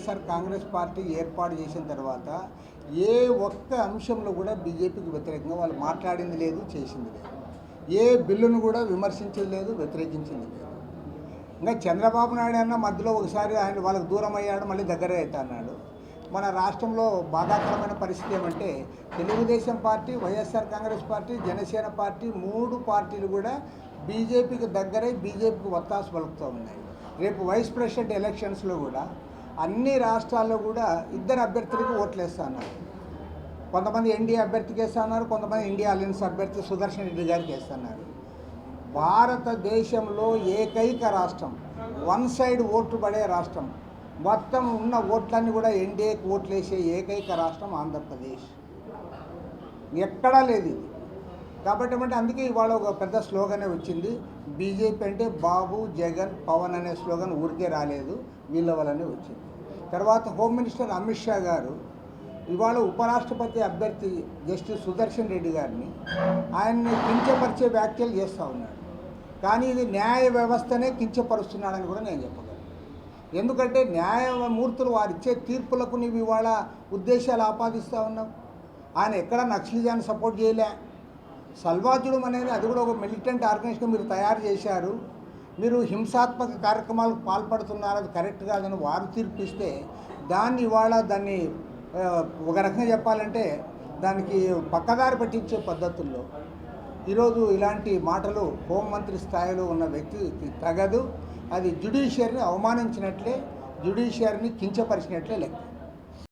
Sir Congress party ఏర్పాటు చేసిన తర్వాత ఏ ఒక్క అంశంలో కూడా బీజేపీకి వ్యతిరేకంగా వాళ్ళు మాట్లాడింది లేదు చేసింది లేదు. ఏ బిల్లును కూడా విమర్శించింది లేదు వ్యతిరేకించింది లేదు. ఇంకా చంద్రబాబు నాయుడు అన్న మధ్యలో ఒకసారి ఆయన వాళ్ళకి దూరం అయ్యాడు మళ్ళీ దగ్గర అవుతా అన్నాడు. మన రాష్ట్రంలో బాధాకరమైన పరిస్థితి ఏమంటే Telugu Desam party YSR Congress party Janasena party మూడు పార్టీలు కూడా బీజేపీకి దగ్గరై బీజేపీకి ఒత్తాసు పలుకుతూ ఉన్నాయి. రేపు వైస్ ప్రెసిడెంట్ ఎలక్షన్స్లో కూడా అన్ని రాష్ట్రాల్లో కూడా ఇద్దరు అభ్యర్థులకు ఓట్లు వేస్తున్నారు కొంతమంది ఎన్డీఏ అభ్యర్థికి వేస్తున్నారు కొంతమంది ఇండియా అలయన్స్ అభ్యర్థి సుదర్శన్ రెడ్డి గారికి వేస్తున్నారు భారతదేశంలో ఏకైక రాష్ట్రం వన్ సైడ్ ఓట్లు పడే రాష్ట్రం మొత్తం ఉన్న ఓట్లన్నీ కూడా ఎన్డీఏకి ఓట్లు వేసే ఏకైక రాష్ట్రం ఆంధ్రప్రదేశ్. ఎక్కడా లేదు ఇది. కాబట్టి ఏమంటే అందుకే ఇవాళ ఒక పెద్ద స్లోగనే వచ్చింది. బీజేపీ అంటే బాబు జగన్ పవన్ అనే స్లోగన్ ఊరికే రాలేదు. వీళ్ళ వల్లనే వచ్చింది. తర్వాత హోమ్ మినిస్టర్ అమిత్ షా గారు ఇవాళ ఉపరాష్ట్రపతి అభ్యర్థి జస్టిస్ సుదర్శన్ రెడ్డి గారిని ఆయన్ని కించపరిచే వ్యాఖ్యలు చేస్తూ ఉన్నాడు కానీ ఇది న్యాయ వ్యవస్థనే కించపరుస్తున్నాడని కూడా నేను చెప్పగలను. ఎందుకంటే న్యాయమూర్తులు వారు ఇచ్చే తీర్పులకు నీవు ఇవాళ ఉద్దేశాలు ఆపాదిస్తూ ఉన్నావు. ఆయన ఎక్కడ నక్సలిజాన్ని సపోర్ట్ చేయలే. సల్వాజుడం అనేది అది కూడా ఒక మిలిటెంట్ ఆర్గనైజేషన్ మీరు తయారు చేశారు. మీరు హింసాత్మక కార్యక్రమాలకు పాల్పడుతున్నారు అది కరెక్ట్ కాదని వారు తీర్పిస్తే దాన్ని ఇవాళ దాన్ని ఒక రకంగా చెప్పాలంటే దానికి పక్కదారి పట్టించే పద్ధతుల్లో ఈరోజు ఇలాంటి మాటలు హోంమంత్రి స్థాయిలో ఉన్న వ్యక్తికి తగదు. అది జ్యుడిషియర్ని అవమానించినట్లే జ్యుడిషియర్ని కించపరిచినట్లే లెక్క.